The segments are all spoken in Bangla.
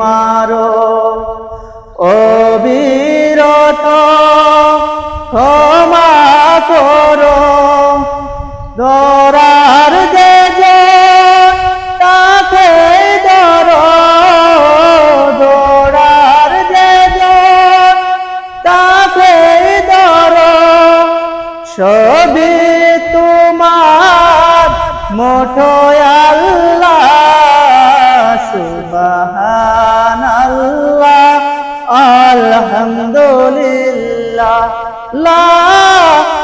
মারো। অবিরত ক্ষমা করো। দরার যে তাকে তোমার মোটো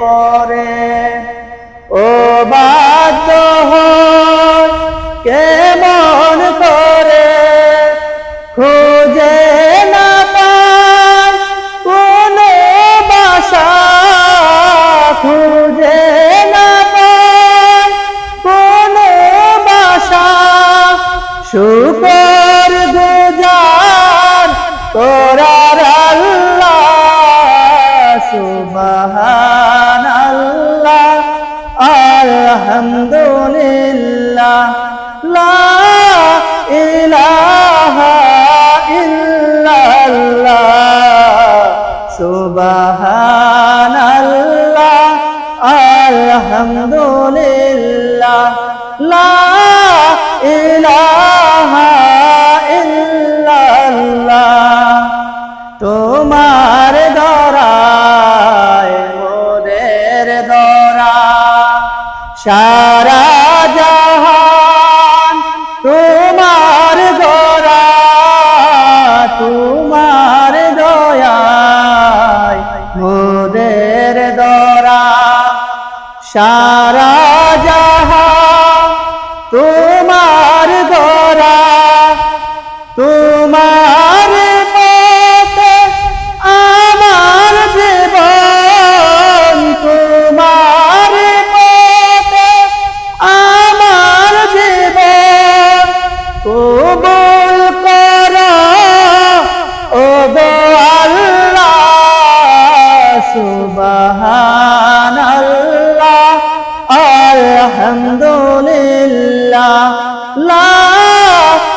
পরে ও বাধ্য কেমন করে? খুঁজে না পায় কোনো বাসা খুঁজে না পায় কোনো বাসা শুকর গুজার, তোরার আল্লাহ সুবহানাল্লাহ আলহামদুলিল্লাহ, লা ইলাহা ইল্লাল্লাহ। তোমার দরায়, মোদের দরা সারা জাহান তোমার দরা তোমার দয়ায়, মোদের দরা সারা জাহান তোমার দরা তোমার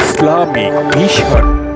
Islamic mission.